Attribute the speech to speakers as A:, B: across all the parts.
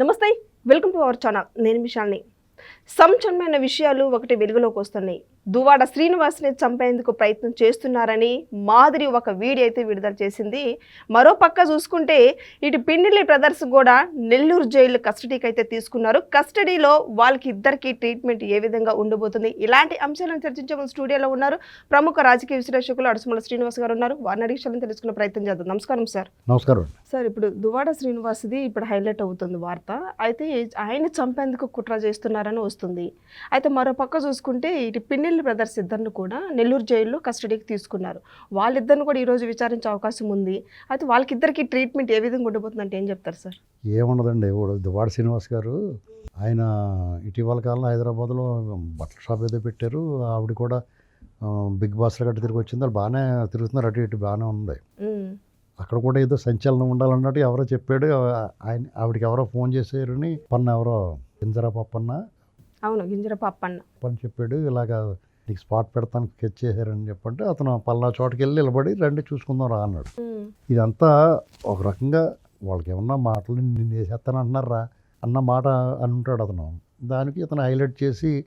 A: నమస్తే welcome to our channel. నేను విశాల్ని సంచలనమైన విషయాలు ఒకటి వెలుగులోకి వస్తున్నాయి. దువాడ శ్రీనివాస్ని చంపేందుకు ప్రయత్నం చేస్తున్నారని మాదిరి ఒక వీడియో అయితే విడుదల చేసింది. మరో పక్క చూసుకుంటే ఇటు పిన్నిలి బ్రదర్స్ కూడా నెల్లూరు జైలు కస్టడీకి అయితే తీసుకున్నారు. కస్టడీలో వాళ్ళకి ఇద్దరికి ట్రీట్మెంట్ ఏ విధంగా ఉండబోతుంది? ఇలాంటి అంశాలను చర్చించే స్టూడియోలో ఉన్నారు ప్రముఖ రాజకీయ విశ్లేషకులు అడుసుమల శ్రీనివాస్ గారు ఉన్నారు. వారిని అడిగి తెలుసుకునే ప్రయత్నం చేద్దాం. నమస్కారం సార్.
B: నమస్కారం.
A: సార్ ఇప్పుడు దువాడ శ్రీనివాస్ది ఇప్పుడు హైలైట్ అవుతుంది వార్త. అయితే ఆయన చంపేందుకు కుట్ర చేస్తున్నారని వస్తుంది. అయితే మరో పక్క చూసుకుంటే ఇటు పిన్నెల్లి బ్రదర్స్ ఇద్దరిని కూడా నెల్లూరు జైల్లో కస్టడీకి తీసుకున్నారు. వాళ్ళిద్దరిని కూడా ఈరోజు విచారించే అవకాశం ఉంది. అయితే వాళ్ళకిద్దరికి ట్రీట్మెంట్ ఏ విధంగా ఉండబోతుందంటే ఏం చెప్తారు సార్?
B: ఇప్పుడు దువాడ శ్రీనివాస్ గారు ఆయన ఇటీవల కాలంలో హైదరాబాద్లో బట్టల షాప్ ఏదో పెట్టారు. ఆవిడ కూడా బిగ్ బాస్లో గట్ట తిరిగి వచ్చింది. వాళ్ళు బాగానే తిరుగుతున్నారు. అటు ఇటు బాగానే ఉంది. అక్కడ కూడా ఏదో సంచలనం ఉండాలన్నట్టు ఎవరో చెప్పాడు. ఆయన ఆవిడకి ఎవరో ఫోన్ చేశారని పన్న ఎవరో గింజరా పప్పన్న
A: అవును గింజర పప్పన్న
B: పని చెప్పాడు. ఇలాగ నీకు స్పాట్ పెడతాను స్కెచ్ చేశారని చెప్పంటే అతను పల్లా చోటుకి వెళ్ళి నిలబడి రండి చూసుకుందాం రా అన్నాడు. ఇదంతా ఒక రకంగా వాళ్ళకి ఏమన్నా మాటలు నిన్ను వేసేస్తాను అంటున్నారా అన్న మాట అని ఉంటాడు అతను. దానికి ఇతను హైలైట్ చేసి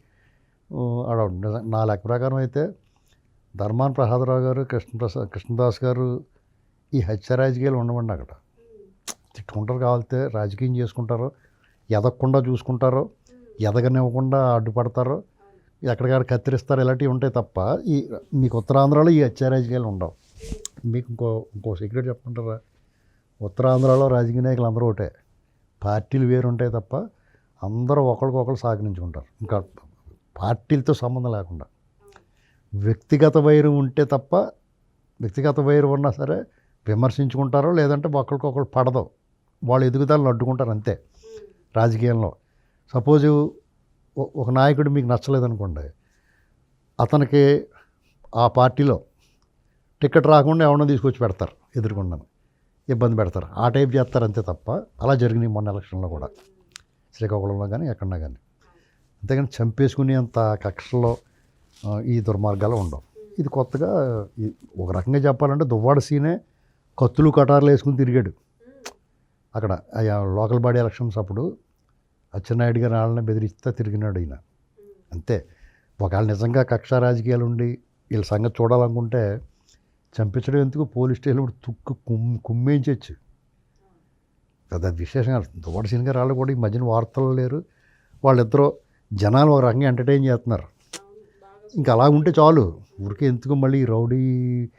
B: నిజం- నా లెక్క ప్రకారం అయితే ధర్మాన్ ప్రసాదరావు గారు కృష్ణప్రసాద్ కృష్ణదాస్ గారు ఈ హత్య రాజకీయాలు ఉండమండి అక్కడ. తిట్టుకుంటారు కావాలితే రాజకీయం చేసుకుంటారు. ఎదగకుండా చూసుకుంటారు. ఎదగనివ్వకుండా అడ్డుపడతారు. ఎక్కడికక్కడ కత్తిరిస్తారు ఇలాంటివి ఉంటాయి తప్ప ఈ మీకు ఉత్తరాంధ్రలో ఈ హత్య రాజకీయాలు ఉండవు. మీకు ఇంకో ఇంకో సీక్రెట్ చెప్పుకుంటారా? ఉత్తరాంధ్రలో రాజకీయ నాయకులు అందరూ ఒకటే. పార్టీలు వేరు ఉంటాయి తప్ప అందరూ ఒకరికొకరు సాగనించుకుంటారు ఇంకా పార్టీలతో సంబంధం లేకుండా. వ్యక్తిగత వైరం ఉంటే తప్ప వ్యక్తిగత వైరం ఉన్నా సరే విమర్శించుకుంటారో లేదంటే ఒకరికొకరు పడదు. వాళ్ళు ఎదుగుదలను అడ్డుకుంటారు అంతే. రాజకీయంలో. సపోజు ఒక నాయకుడు మీకు నచ్చలేదనుకోండి అతనికి ఆ పార్టీలో టికెట్ రాకుండా ఎవరినో తీసుకొచ్చి పెడతారు ఎదుర్కొన్నాను ఇబ్బంది పెడతారు. ఆ టైప్ చేస్తారు అంతే తప్ప అలా జరిగినాయి మొన్న ఎలక్షన్లో కూడా. శ్రీకాకుళంలో కానీ ఎక్కడన్నా కానీ అంతేగాని చంపేసుకునేంత కక్షలో ఈ దుర్మార్గాలు ఉండవు. ఇది కొత్తగా ఈ- ఒక రకంగా చెప్పాలంటే దువ్వాడ సీనే కత్తులు కటార్లు వేసుకుని తిరిగాడు. అక్కడ ఆ లోకల్ బాడీ ఎలక్షన్స్ అప్పుడు అచ్చెన్నాయుడు గారు వాళ్ళని బెదిరిస్తా తిరిగినాడు ఈయన. అంతే. ఒకవేళ నిజంగా కక్ష రాజకీయాలు ఉండి వీళ్ళ సంగతి చూడాలనుకుంటే చంపించడం ఎందుకు? పోలీస్ స్టేషన్ తుక్కు కుమ్ కుమ్మేయించచ్చు. కదా విశేషంగా దువ్వాడ సీన్ గారు వాళ్ళు కూడా ఈ మధ్యన వార్తలు లేరు. వాళ్ళిద్దరూ జనాలు ఒక రకంగా ఎంటర్టైన్ చేస్తున్నారు. ఇంకా అలా ఉంటే చాలు. ఊరికే ఎందుకు మళ్ళీ రౌడీ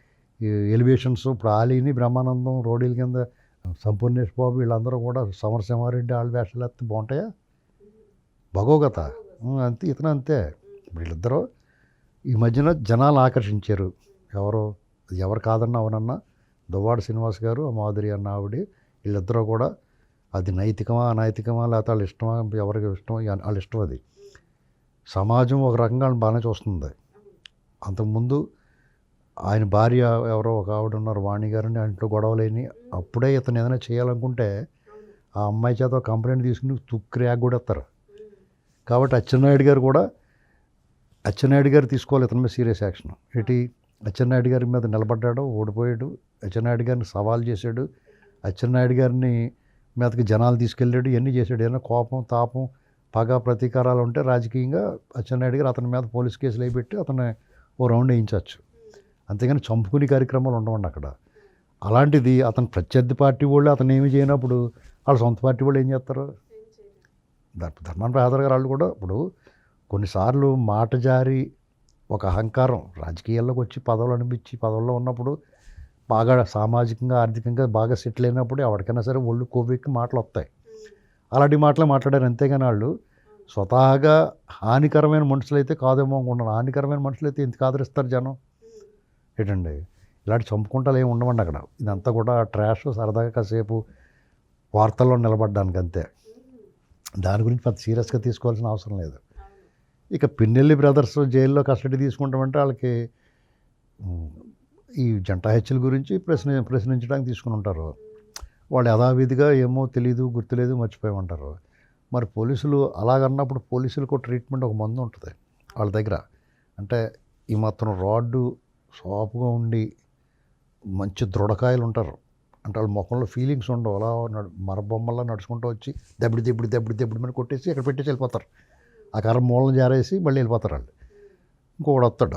B: ఎలివేషన్స్ ఇప్పుడు ఆలీని బ్రహ్మానందం రౌడీల కింద సంపూర్ణేష్ బాబు వీళ్ళందరూ కూడా సమరసింహారెడ్డి వాళ్ళ వేషాలు వేస్తే బాగుంటాయా? భగవగత అంతే ఇతను అంతే. వీళ్ళిద్దరూ ఈ మధ్యన జనాలు ఆకర్షించారు. ఎవరు ఎవరు కాదన్నా అవనన్నా దువ్వాడ శ్రీనివాస్ గారు ఆ మాధురి అన్న ఆవిడ వీళ్ళిద్దరూ కూడా అది నైతికమా అనైతికమా లేకపోతే వాళ్ళ ఇష్టమా ఎవరికి ఇష్టం వాళ్ళ ఇష్టం అది. సమాజం ఒక రకంగా బాగానే చూస్తుంది. అంతకుముందు ఆయన భార్య ఎవరో ఒక ఆవిడ ఉన్నారు వాణి గారిని ఇంట్లో గొడవలేని అప్పుడే ఇతను ఏదైనా చేయాలనుకుంటే ఆ అమ్మాయి చేత ఒక కంప్లైంట్ తీసుకుని తుక్కు ర్యాగ్ కూడా ఇస్తారు కాబట్టి అచ్చెన్నాయుడు గారు కూడా అచ్చెన్నాయుడు గారు తీసుకోవాలి ఇతని మీద సీరియస్ యాక్షన్. ఏంటి? అచ్చెన్నాయుడు గారి మీద నిలబడ్డాడు ఓడిపోయాడు. అచ్చెన్నాయుడు గారిని సవాల్ చేశాడు. అచ్చెన్నాయుడు గారిని మీదకి జనాలు తీసుకెళ్ళాడు. ఇవన్నీ చేశాడు. ఏదైనా కోపం తాపం పగ ప్రతీకారాలు ఉంటే రాజకీయంగా అచ్చెన్నాయుడు గారు అతని మీద పోలీస్ కేసులు వేయబెట్టి అతన్ని ఓ రౌండ్ వేయించవచ్చు. అంతేగాని చంపుకునే కార్యక్రమాలు ఉండవండి అక్కడ. అలాంటిది అతను ప్రత్యర్థి పార్టీ వాళ్ళు అతను ఏమి చేయనప్పుడు వాళ్ళ సొంత పార్టీ వాళ్ళు ఏం చేస్తారు? ధర్మాన ప్రసాద్ గారు వాళ్ళు కూడా ఇప్పుడు కొన్నిసార్లు మాట జారి ఒక అహంకారం రాజకీయాల్లోకి వచ్చి పదవులు అనిపించి పదవుల్లో ఉన్నప్పుడు బాగా సామాజికంగా ఆర్థికంగా బాగా సెటిల్ అయినప్పుడు ఎవరికైనా సరే ఒళ్ళు కొవ్వెక్కి మాటలు వస్తాయి. అలాంటి మాటలు మాట్లాడారు అంతేగాని వాళ్ళు. స్వతహాగా హానికరమైన మనుషులు అయితే కాదేమో అనుకుంటున్నాను హానికరమైన మనుషులు అయితే ఎందుకు ఆదరిస్తారు జనం? ఏంటండి? ఇలాంటి చంపుకుంటాలు ఏమి ఉండమండి అక్కడ. ఇదంతా కూడా ట్రాష్ సరదాగా కాసేపు వార్తల్లో నిలబడ్డానికి అంతే దాని గురించి పెద్ద సీరియస్గా తీసుకోవాల్సిన అవసరం లేదు. ఇక పిన్నెల్లి బ్రదర్స్ జైల్లో కస్టడీ తీసుకుంటామంటే వాళ్ళకి ఈ జంట హత్యల గురించి ప్రశ్న ప్రశ్నించడానికి తీసుకుని ఉంటారు. వాళ్ళు యథావిధిగా ఏమో తెలియదు గుర్తులేదు మర్చిపోయి ఉంటారు. మరి పోలీసులు అలాగన్నప్పుడు పోలీసులకు ట్రీట్మెంట్ ఒక మందు ఉంటుంది వాళ్ళ దగ్గర. అంటే ఈ మాత్రం రాడ్డు సోపుగా ఉండి మంచి దృఢకాయలు ఉంటారు. అంటే వాళ్ళ ముఖంలో ఫీలింగ్స్ ఉండవు. అలా నడు మరబొమ్మల్లా నడుచుకుంటూ వచ్చి దెబ్బడి దెబ్బడి దెబ్బడి దెబ్బడి మీద కొట్టేసి ఇక్కడ పెట్టేసి వెళ్ళిపోతారు. ఆ కర్ర మూలను జారేసి మళ్ళీ వెళ్ళిపోతారు వాళ్ళు. ఇంకొకడు వస్తాడు.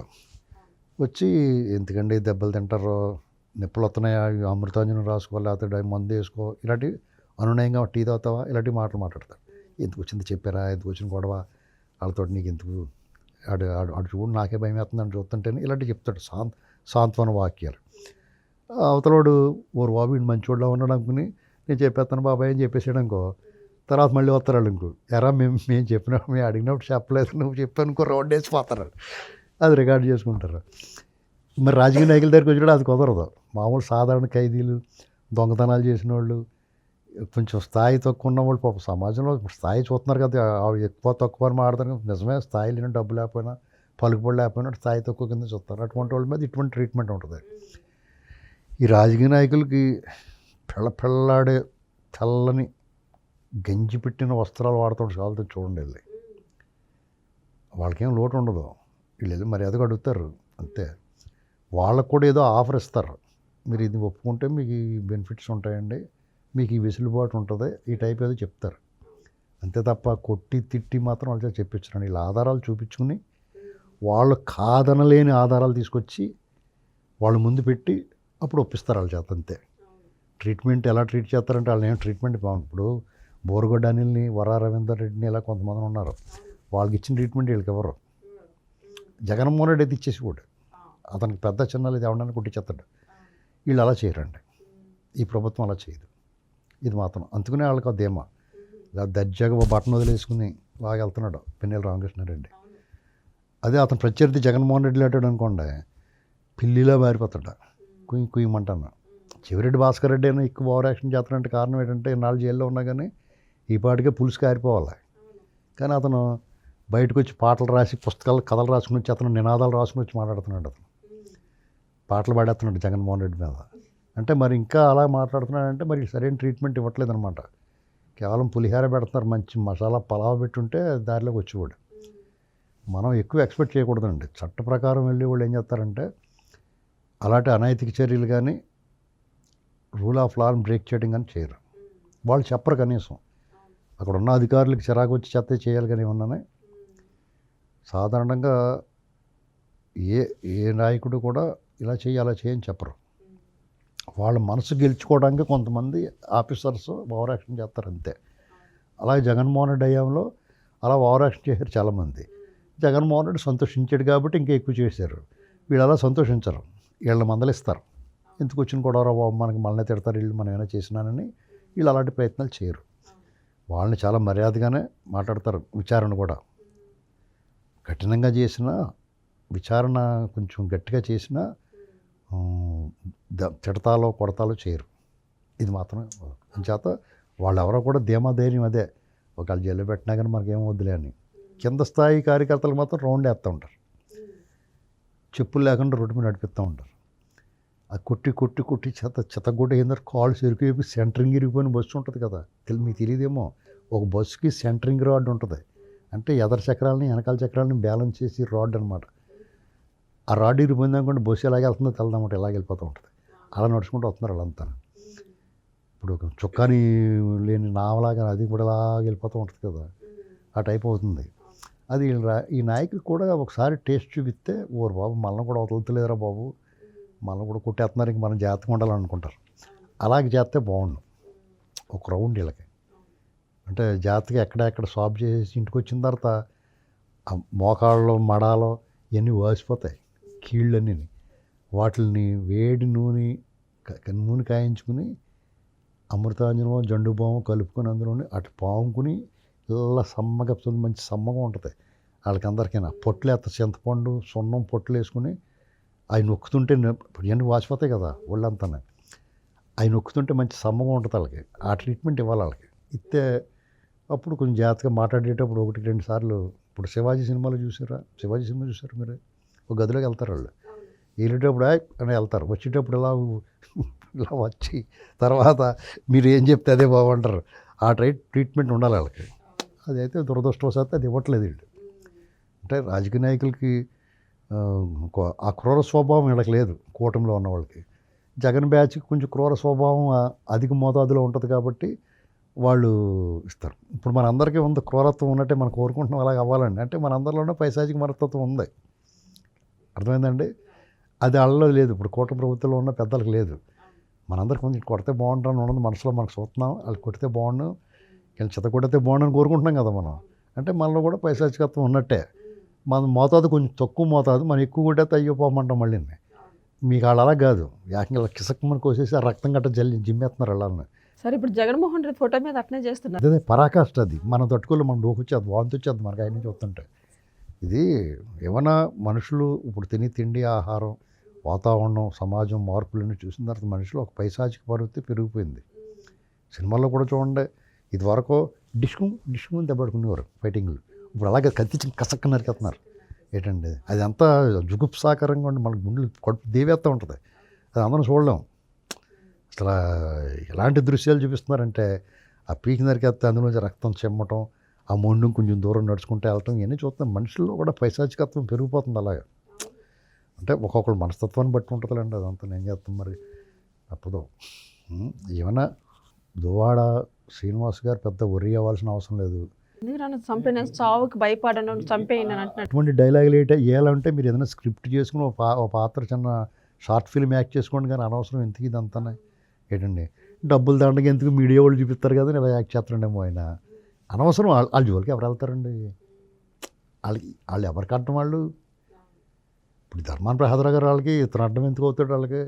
B: వచ్చి ఎందుకండి దెబ్బలు తింటారు? నిప్పులు వస్తున్నాయా? అమృతాంజనం రాసుకో లేకపోతే మందు వేసుకో. ఇలాంటి అనునయంగా టీ తాగుతావా? ఇలాంటి మాటలు మాట్లాడతాడు ఎందుకు వచ్చింది? చెప్పారా? ఎందుకు వచ్చిన గొడవ? వాళ్ళతో నీకు ఎందుకు ఆడు ఆడు చూడు నాకే భయం వేస్తుందని చూస్తుంటేనే ఇలాంటివి చెప్తాడు. సాంత్ సాంత్వన వాక్యాలు. అవతలోడు ఓరు బాబు వీడు మంచోళ్ళ ఉన్నాడు అనుకుని నేను చెప్పేస్తాను బాబాయ్ అని చెప్పేసాడు అనుకో. తర్వాత మళ్ళీ వస్తారు వాళ్ళు ఇంకో ఎరా మేము మేము చెప్పినప్పుడు మేము అడిగినప్పుడు చెప్పలేదు నువ్వు చెప్పాను అనుకో రోడ్ వేసి పోతారు అది రికార్డ్ చేసుకుంటారు. మరి రాజకీయ నాయకుల దగ్గరికి వచ్చినప్పుడు అది కుదరదు. మామూలు సాధారణ ఖైదీలు దొంగతనాలు చేసిన వాళ్ళు కొంచెం స్థాయి తక్కువ ఉన్న వాళ్ళు పాపం సమాజంలో స్థాయి చూస్తున్నారు కదా ఎక్కువ తక్కువ అని మాట్లాడతారు నిజమే స్థాయి లేని డబ్బు లేకపోయినా పలుకుబడి లేకపోయినా స్థాయి తక్కువ కింద చూస్తారు. అటువంటి వాళ్ళ మీద ఇటువంటి ట్రీట్మెంట్ ఉంటుంది. ఈ రాజకీయ నాయకులకి పిల్ల తెల్లని గంజి పెట్టిన వస్త్రాలు వాడుతుంటే చాలుతో చూడండి వెళ్ళి. వాళ్ళకేం లోటు ఉండదు. వీళ్ళు వెళ్ళి మర్యాదగా అడుగుతారు. అంతే. వాళ్ళకు కూడా ఏదో ఆఫర్ ఇస్తారు. మీరు ఇది ఒప్పుకుంటే మీకు ఈ బెనిఫిట్స్ ఉంటాయండి. మీకు ఈ వెసులుబాటు ఉంటుంది. ఈ టైప్ ఏదో చెప్తారు. అంతే తప్ప కొట్టి తిట్టి మాత్రం వాళ్ళ చేత చెప్పించరండి. వీళ్ళ ఆధారాలు చూపించుకుని వాళ్ళు కాదనలేని ఆధారాలు తీసుకొచ్చి వాళ్ళ ముందు పెట్టి అప్పుడు ఒప్పిస్తారు వాళ్ళ చేత అంతే. ట్రీట్మెంట్ ఎలా ట్రీట్ చేస్తారంటే వాళ్ళు ఏం ట్రీట్మెంట్ బాగుంది ఇప్పుడు బోరుగడ్డ అనిల్ని వరా రవీందర్ రెడ్డిని ఇలా కొంతమంది ఉన్నారు. వాళ్ళకి ఇచ్చిన ట్రీట్మెంట్ వీళ్ళకి ఎవరు? జగన్మోహన్ రెడ్డి అయితే ఇచ్చేసి కూడా. అతనికి పెద్ద చిన్నలు ఇది ఎవడని కుట్టించేస్తాడు. వీళ్ళు అలా చేయరండి. ఈ ప్రభుత్వం అలా చేయదు. ఇది మాత్రం అందుకనే వాళ్ళకి ఆ ధీమా. ఇలా దర్జాగా ఓ బటన్ వదిలేసుకుని బాగా వెళ్తున్నాడు పిన్నెల రామకృష్ణారెడ్డి. అదే అతను ప్రత్యర్థి జగన్మోహన్ రెడ్డి లాంటాడు అనుకోండి పిల్లిలా మారిపోతాడు. కుయ్యి కుయ్యమంటాను. చివరెడ్డి భాస్కర్ రెడ్డి అయినా ఎక్కువ ఓవర్ యాక్షన్ చేస్తానంటే కారణం ఏంటంటే నాలుగు జైల్లో ఉన్నా కానీ ఈ పాటికే పులుసు కారిపోవాలి. కానీ అతను బయటకు వచ్చి పాటలు రాసి పుస్తకాలు కథలు రాసుకుని వచ్చి అతను నినాదాలు రాసుకుని వచ్చి మాట్లాడుతున్నాడు అతను. పాటలు పాడేస్తున్నాడు జగన్మోహన్ రెడ్డి మీద. అంటే మరి ఇంకా అలా మాట్లాడుతున్నాడంటే మరి సరైన ట్రీట్మెంట్ ఇవ్వట్లేదనమాట కేవలం పులిహార పెడుతున్నారు మంచి మసాలా పలావ్ పెట్టుంటే దారిలోకి వచ్చేవాడు. మనం ఎక్కువ ఎక్స్పెక్ట్ చేయకూడదండి. చట్ట ప్రకారం వెళ్ళి వాళ్ళు ఏం చేస్తారంటే అలాంటి అనైతిక చర్యలు కానీ రూల్ ఆఫ్ లాని బ్రేక్ చేయడం కానీ చేయరు. వాళ్ళు చెప్పరు కనీసం. అక్కడ ఉన్న అధికారులకు చిరాకు వచ్చి చెత్త చేయాలి కానీ ఉన్నానే సాధారణంగా ఏ ఏ నాయకుడు కూడా ఇలా చేయి అలా చేయని చెప్పరు. వాళ్ళ మనసు గెలుచుకోవడానికి కొంతమంది ఆఫీసర్స్ ఓవర్ యాక్షన్ చేస్తారు అంతే. అలాగే జగన్మోహన్ రెడ్డి అయ్యాంలో అలా ఓవర్ యాక్షన్ చేశారు చాలామంది. జగన్మోహన్ రెడ్డి సంతోషించాడు కాబట్టి ఇంకా ఎక్కువ చేశారు. వీళ్ళు అలా సంతోషించరు. వీళ్ళ మందలిస్తారు ఎందుకు వచ్చిన గొడవరా బాబు మనకి మనల్ని తిడతారు వీళ్ళు మనం ఏమైనా చేసినానని వీళ్ళు అలాంటి ప్రయత్నాలు చేయరు. వాళ్ళని చాలా మర్యాదగానే మాట్లాడతారు విచారణ కూడా. కఠినంగా చేసిన విచారణ కొంచెం గట్టిగా చేసినా తిడతాలో కొడతాలో చేయరు. ఇది మాత్రమే. చేత వాళ్ళు ఎవరో కూడా ధీమా ధైర్యం అదే. ఒకవేళ జైల్లో పెట్టినా కానీ మనకేం వద్దులే అని. కింద స్థాయి కార్యకర్తలు మాత్రం రౌండ్ వేస్తూ ఉంటారు. చెప్పులు లేకుండా రోడ్డు మీద నడిపిస్తూ ఉంటారు. ఆ కొట్టి కొట్టి కొట్టి చెత్త చెత్త కూడా కాళ్ళు చెరుకు సెంటరింగ్ ఇరిగిపోయిన బస్సు ఉంటుంది కదా. తెలి మీకు తెలియదేమో ఒక బస్సుకి సెంటరింగ్ రాడ్ ఉంటుంది. అంటే ఎదర చక్రాలని వెనకాల చక్రాలని బ్యాలెన్స్ చేసి రాడ్ అనమాట ఆ రాడ్ ఇరిపోయింది అనుకోండి బస్సు ఎలాగ వెళ్తుందో తెలదన్నమాట ఇలాగ వెళ్ళిపోతూ ఉంటుంది. అలా నడుచుకుంటూ వస్తున్నారు వాళ్ళంతా. ఇప్పుడు ఒక చుక్కాని లేని నావలాగా అది కూడా ఇలాగ వెళ్ళిపోతూ ఉంటుంది కదా. ఆ టైప్ అవుతుంది. అది ఈ నాయకుడు కూడా ఒకసారి టేస్ట్ చూపిస్తే ఓరు బాబు మనల్ని కూడా వదలతలేదురా బాబు. మనం కూడా కొట్టేస్తున్నారు ఇంక మనం జాగ్రత్తగా ఉండాలనుకుంటారు. అలాగే చేస్తే బాగుండు. ఒక రౌండ్ వీళ్ళకి అంటే జాగ్రత్తగా ఎక్కడెక్కడ సాప్ చేసి ఇంటికి వచ్చిన తర్వాత ఆ మోకాళ్ళు మడాలో ఇవన్నీ వాసిపోతాయి. కీళ్ళన్నీ వాటిని వేడి నూనె నూనె కాయించుకుని అమృతాంజనమో జండు బాము కలుపుకొని అందులోని అటు పాముకుని ఇలా సమ్మగా మంచి సమ్మగా ఉంటుంది. వాళ్ళకి అందరికైనా పొట్లు చింతపండు సున్నం పొట్లు వేసుకుని అవి నొక్కుతుంటే న- ఇవన్నీ వాసిపోతాయి కదా ఒళ్ళంతా అవి నొక్కుతుంటే మంచి సమ్మగా ఉంటుంది వాళ్ళకి. ఆ ట్రీట్మెంట్ ఇవ్వాలి వాళ్ళకి. ఇస్తే అప్పుడు కొంచెం జాగ్రత్తగా మాట్లాడేటప్పుడు ఒకటి రెండు సార్లు ఇప్పుడు శివాజీ సినిమాలో చూసారా? శివాజీ సినిమా చూసారు మీరు? ఒక గదిలోకి వెళ్తారు వాళ్ళు. వెళ్ళేటప్పుడు అని వెళ్తారు. వచ్చేటప్పుడు ఇలా ఇలా వచ్చి తర్వాత మీరు ఏం చెప్తే అదే బాగుంటారు. ఆ ట్రై ట్రీట్మెంట్ ఉండాలి వాళ్ళకి. అదైతే దురదృష్టవశాత్తు అది ఇవ్వట్లేదు వీళ్ళు. అంటే రాజకీయ నాయకులకి ఆ, క్రూర స్వభావం వీళ్ళకి లేదు కూటమిలో ఉన్న వాళ్ళకి. జగన్ బ్యాచ్కి కొంచెం క్రూర స్వభావం అధిక మోతాదులో ఉంటుంది కాబట్టి వాళ్ళు ఇస్తారు. ఇప్పుడు మనందరికీ ఉంది క్రూరత్వం ఉన్నట్టే మనం కోరుకుంటున్నాం అలాగ అవ్వాలండి. అంటే మనందరిలోనే పైశాచిక మనస్తత్వం ఉంది. అర్థమైందండి? అది అళ్ళలో లేదు. ఇప్పుడు కోట ప్రభుత్వంలో ఉన్న పెద్దలకు లేదు. మనందరికి కొంచెం కొడితే బాగుంటుందని ఉన్నది మనసులో మనకు చూస్తున్నాం. వాళ్ళు కొడితే బాగుండు. వీళ్ళు చెత్త కొడితే బాగుండని కోరుకుంటున్నాం కదా మనం. అంటే మనలో కూడా పైశాచికత్వం ఉన్నట్టే. మన మోతాదు కొంచెం తక్కువ మోతాదు మనం ఎక్కువ కొట్టేస్తే అయ్యో పోమంటాం మళ్ళీ మీకు అలా కాదు. ఏకంగా ఇలా కోసేసి ఆ రక్తం గట్ట జల్లి జిమ్మేస్తున్నారు వాళ్ళని.
A: సరే ఇప్పుడు జగన్మోహన్ రెడ్డి ఫోటో మీద అట్నే చేస్తున్నారు.
B: అదే పరాకాష్ట అది. మనం తట్టుకోలే మనం డోకొచ్చేది వాంతి వచ్చేది మనకి ఆయన చూస్తుంటే ఇది ఏమన్నా మనుషులు ఇప్పుడు తిని తిండి ఆహారం వాతావరణం సమాజం మార్పులను చూసిన తర్వాత మనుషులు ఒక పైశాచిక ప్రవృత్తి పెరిగిపోయింది. సినిమాల్లో కూడా చూడండి ఇదివరకు డిష్కు డిష్కు డిష్కు దెబ్బడుకునేవారు ఫైటింగ్లు. ఇప్పుడు అలాగే కత్తిచ్చి కసక్క నరికేస్తున్నారు. ఏంటండి? అది అంతా జుగుప్సాకరంగా ఉండి మనకు గుండెలు కడుపు దేవేత్త ఉంటుంది. అది అందరం చూడలేం. అసలు ఎలాంటి దృశ్యాలు చూపిస్తున్నారంటే ఆ పీకి నరికేస్తే అందులోంచి రక్తం చెమ్మటం ఆ మొండు కొంచెం దూరం నడుచుకుంటూ వెళ్ళటం ఇవన్నీ చూస్తాం మనుషుల్లో కూడా పైశాచికత్వం పెరిగిపోతుంది అలాగే. అంటే ఒక్కొక్కరు మనస్తత్వాన్ని బట్టి ఉంటుందిలేండి అదంతా. నేను చేస్తాం మరి? తప్పదు. ఏమైనా దువాడ శ్రీనివాస్ గారు పెద్ద ఒరి అవ్వాల్సిన అవసరం లేదు.
A: చంపిన? చావుకి భయపడను
B: అటువంటి డైలాగులు ఏంటంటే ఏలంటే మీరు ఏదైనా స్క్రిప్ట్ చేసుకుని ఒక పాత్ర చిన్న షార్ట్ ఫిల్మ్ యాక్ట్ చేసుకోండి కానీ అనవసరం ఎందుకు ఇదంతా? ఏంటండి? డబ్బులు దండగా ఎందుకు మీడియా వాళ్ళు చూపిస్తారు కదా ఇలా యాక్ట్ చేస్తారండేమో ఆయన. అనవసరం వాళ్ళ జోలికి ఎవరు వెళ్తారండి? వాళ్ళకి వాళ్ళు ఎవరికి అడ్డం వాళ్ళు? ఇప్పుడు ధర్మాన్ ప్రసాదరావు గారు వాళ్ళకి ఇతను అడ్డం ఎందుకు అవుతాడు వాళ్ళకి?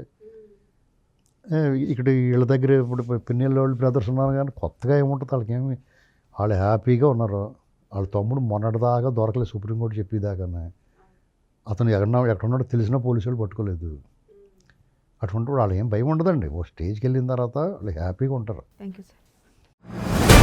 B: ఇక్కడ వీళ్ళ దగ్గర ఇప్పుడు పిన్నెళ్ళ వాళ్ళు బ్రదర్స్ ఉన్నారు కానీ కొత్తగా ఏముంటుంది వాళ్ళకేమి వాళ్ళు హ్యాపీగా ఉన్నారు. వాళ్ళ తమ్ముడు మొన్నటిదాకా దొరకలేదు సుప్రీంకోర్టు చెప్పేదాకానే అతను ఎక్కడ ఎక్కడున్నాడో తెలిసినా పోలీసు వాళ్ళు పట్టుకోలేదు. అటువంటి వాళ్ళు ఏం భయం ఉండదండి. ఓ స్టేజ్కి వెళ్ళిన తర్వాత వాళ్ళు హ్యాపీగా ఉంటారు.
A: Thank you sir.